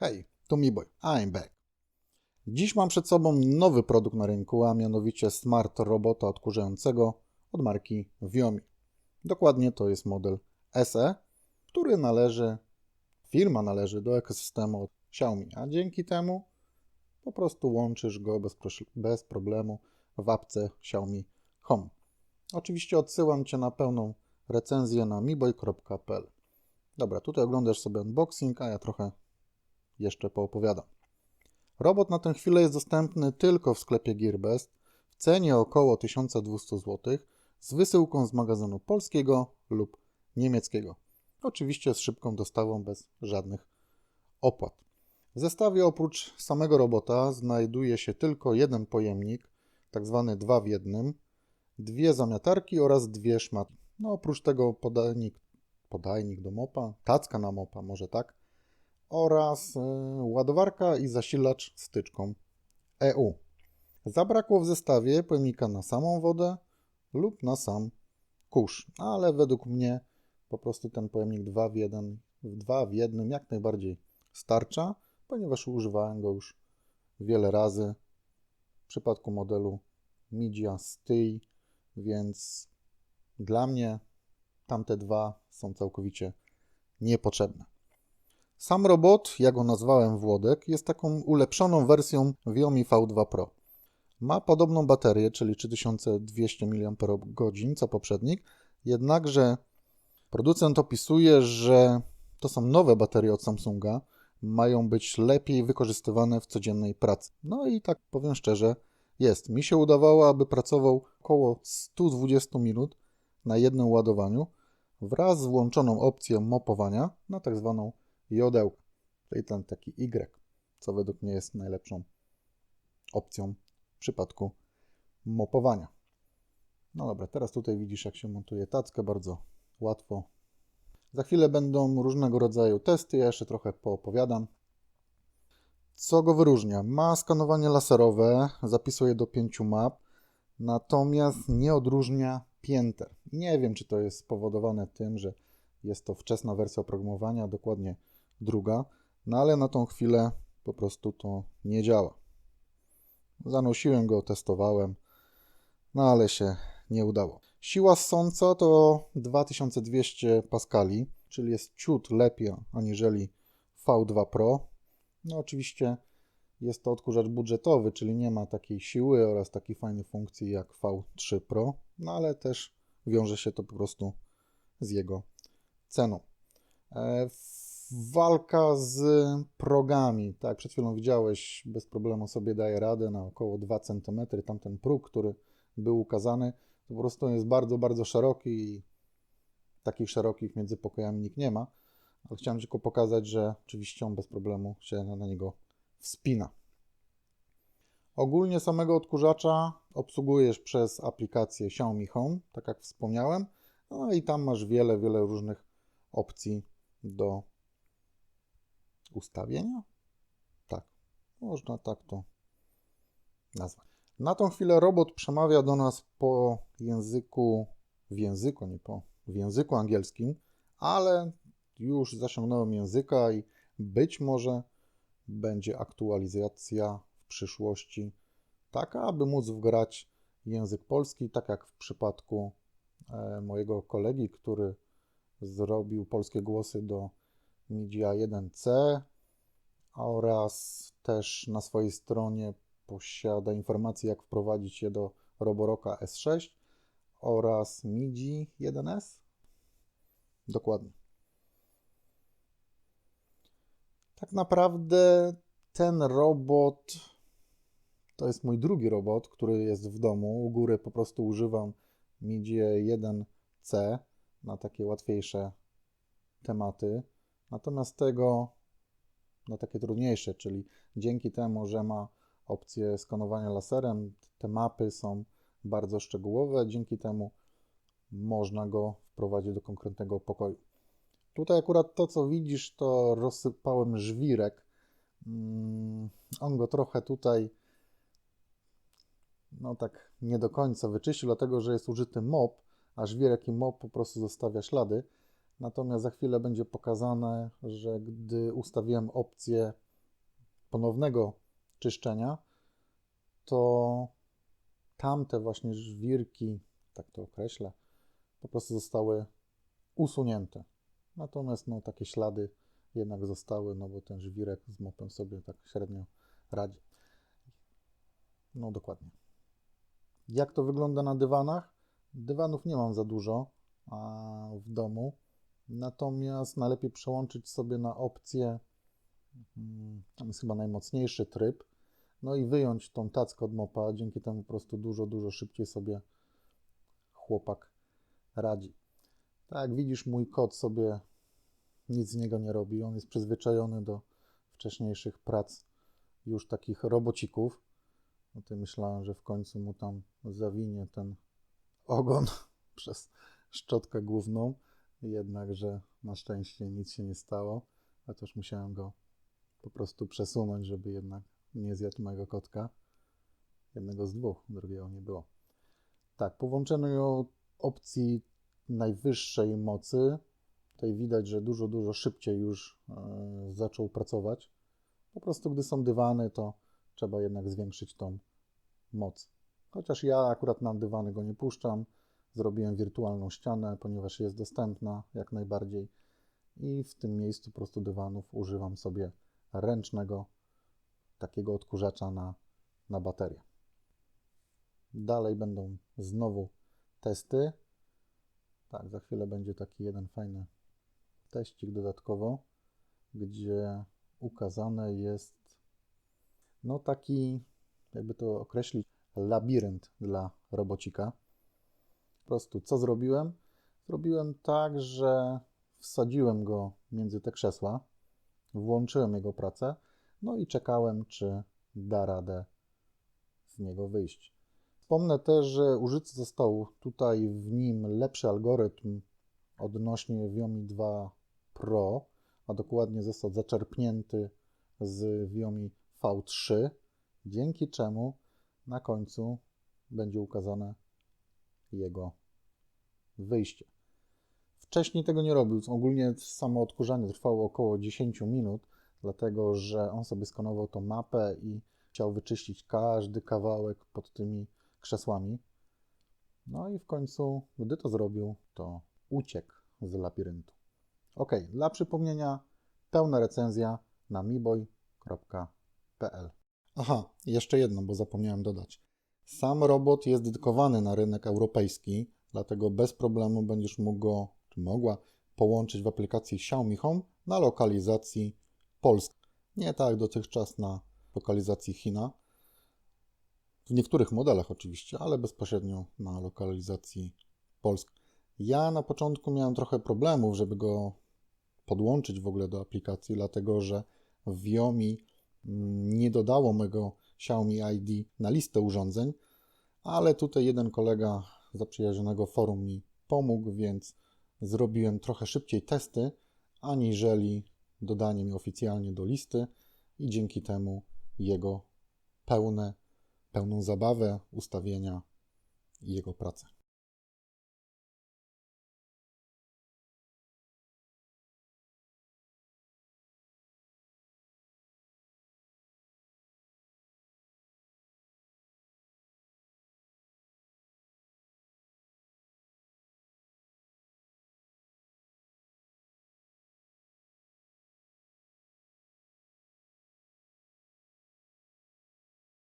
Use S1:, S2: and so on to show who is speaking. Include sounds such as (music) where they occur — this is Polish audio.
S1: Hej, to MiBoy, I'm back. Dziś mam przed sobą nowy produkt na rynku, a mianowicie smart robota odkurzającego od marki Viomi. Dokładnie to jest model SE, który należy, firma należy do ekosystemu od Xiaomi, a dzięki temu po prostu łączysz go bez, bez problemu w apce Xiaomi Home. Oczywiście odsyłam Cię na pełną recenzję na miboy.pl. Dobra, tutaj oglądasz sobie unboxing, a ja trochę jeszcze poopowiadam. Robot na tę chwilę jest dostępny tylko w sklepie Gearbest w cenie około 1200 zł z wysyłką z magazynu polskiego lub niemieckiego. Oczywiście z szybką dostawą bez żadnych opłat. W zestawie oprócz samego robota znajduje się tylko jeden pojemnik, tak zwany 2 w 1, dwie zamiatarki oraz dwie szmatki. No oprócz tego podajnik, podajnik do mopa, tacka na mopa, może tak, oraz y, ładowarka i zasilacz styczką EU. Zabrakło w zestawie pojemnika na samą wodę lub na sam kurz, ale według mnie po prostu ten pojemnik 2 w 1, 2 w 1 jak najbardziej starcza, ponieważ używałem go już wiele razy w przypadku modelu Midia Stey, więc dla mnie tamte dwa są całkowicie niepotrzebne. Sam robot, jak go nazwałem Włodek, jest taką ulepszoną wersją Viomi V2 Pro. Ma podobną baterię, czyli 3200 mAh co poprzednik, jednakże producent opisuje, że to są nowe baterie od Samsunga, mają być lepiej wykorzystywane w codziennej pracy. No i tak powiem szczerze, jest. Mi się udawało, aby pracował około 120 minut na jednym ładowaniu wraz z włączoną opcją mopowania na tak zwaną jodełkę, czyli ten taki Y, co według mnie jest najlepszą opcją w przypadku mopowania. No dobra, teraz tutaj widzisz, jak się montuje tackę, bardzo łatwo. Za chwilę będą różnego rodzaju testy, ja jeszcze trochę poopowiadam. Co go wyróżnia? Ma skanowanie laserowe, zapisuje do 5 map, natomiast nie odróżnia pięter. Nie wiem, czy to jest spowodowane tym, że jest to wczesna wersja oprogramowania, dokładnie druga, no ale na tą chwilę po prostu to nie działa. Zanosiłem go, testowałem, no ale się nie udało. Siła ssąca to 2200 paskali, czyli jest ciut lepiej aniżeli V2 Pro. No oczywiście jest to odkurzacz budżetowy, czyli nie ma takiej siły oraz takiej fajnej funkcji jak V3 Pro, no ale też wiąże się to po prostu z jego ceną. Walka z progami, tak, przed chwilą widziałeś, bez problemu sobie daje radę na około 2 cm. Tamten próg, który był ukazany, to po prostu jest bardzo, bardzo szeroki i takich szerokich między pokojami nikt nie ma. Ale chciałem tylko pokazać, że oczywiście on bez problemu się na niego wspina. Ogólnie samego odkurzacza obsługujesz przez aplikację Xiaomi Home, tak jak wspomniałem. No i tam masz wiele, wiele różnych opcji do ustawienia. Tak, można tak to nazwać. Na tą chwilę robot przemawia do nas po języku, w języku, nie po, w języku angielskim, ale już zasiągnąłem języka i być może będzie aktualizacja w przyszłości taka, aby móc wgrać język polski, tak jak w przypadku e, mojego kolegi, który zrobił polskie głosy do Media 1C oraz też na swojej stronie posiada informacje, jak wprowadzić je do Roboroka S6 oraz MIDI 1S. Dokładnie. Tak naprawdę ten robot to jest mój drugi robot, który jest w domu. U góry po prostu używam MIDI 1C na takie łatwiejsze tematy. Natomiast tego na takie trudniejsze, czyli dzięki temu, że ma opcję skanowania laserem, te mapy są bardzo szczegółowe, dzięki temu można go wprowadzić do konkretnego pokoju. Tutaj akurat to, co widzisz, to rozsypałem żwirek. Mm, on go trochę tutaj, no tak nie do końca wyczyścił, dlatego że jest użyty mop, a żwirek i mop po prostu zostawia ślady. Natomiast za chwilę będzie pokazane, że gdy ustawiłem opcję ponownego czyszczenia, to tamte właśnie żwirki, tak to określę, po prostu zostały usunięte. Natomiast no, takie ślady jednak zostały, no bo ten żwirek z mopem sobie tak średnio radzi. No dokładnie. Jak to wygląda na dywanach? Dywanów nie mam za dużo w domu, natomiast najlepiej przełączyć sobie na opcję, mm, tam jest chyba najmocniejszy tryb, no i wyjąć tą tackę od mopa, dzięki temu po prostu dużo, dużo szybciej sobie chłopak radzi. Tak widzisz, mój kot sobie nic z niego nie robi. On jest przyzwyczajony do wcześniejszych prac już takich robocików. No to myślałem, że w końcu mu tam zawinie ten ogon (laughs) przez szczotkę główną. Jednakże na szczęście nic się nie stało, też musiałem go po prostu przesunąć, żeby jednak nie zjadł mojego kotka. Jednego z dwóch, drugiego nie było. Tak, po włączeniu opcji najwyższej mocy, tutaj widać, że dużo, dużo szybciej już e, zaczął pracować. Po prostu, gdy są dywany, to trzeba jednak zwiększyć tą moc. Chociaż ja akurat na dywany go nie puszczam. Zrobiłem wirtualną ścianę, ponieważ jest dostępna jak najbardziej. I w tym miejscu prostu dywanów używam sobie ręcznego takiego odkurzacza na, na baterię. Dalej będą znowu testy. Tak, za chwilę będzie taki jeden fajny teścik dodatkowo, gdzie ukazane jest no taki, jakby to określić, labirynt dla robocika. Po prostu co zrobiłem? Zrobiłem tak, że wsadziłem go między te krzesła, włączyłem jego pracę, no i czekałem, czy da radę z niego wyjść. Wspomnę też, że użyty został tutaj w nim lepszy algorytm odnośnie Viomi 2 Pro, a dokładnie został zaczerpnięty z Viomi V3, dzięki czemu na końcu będzie ukazane jego wyjście. Wcześniej tego nie robił. Ogólnie samo odkurzanie trwało około 10 minut, dlatego że on sobie skanował tą mapę i chciał wyczyścić każdy kawałek pod tymi krzesłami. No i w końcu, gdy to zrobił, to uciekł z labiryntu. Ok, dla przypomnienia, pełna recenzja na miboy.pl. Aha, jeszcze jedno, bo zapomniałem dodać. Sam robot jest dedykowany na rynek europejski, dlatego bez problemu będziesz mógł go, czy mogła, połączyć w aplikacji Xiaomi Home na lokalizacji Polski. Nie tak dotychczas na lokalizacji China. W niektórych modelach oczywiście, ale bezpośrednio na lokalizacji Polski. Ja na początku miałem trochę problemów, żeby go podłączyć w ogóle do aplikacji, dlatego że w Viomi mm, nie dodało mego Xiaomi ID na listę urządzeń, ale tutaj jeden kolega zaprzyjaźnionego forum mi pomógł, więc zrobiłem trochę szybciej testy, aniżeli dodanie mi oficjalnie do listy i dzięki temu jego pełne, pełną zabawę, ustawienia i jego pracę.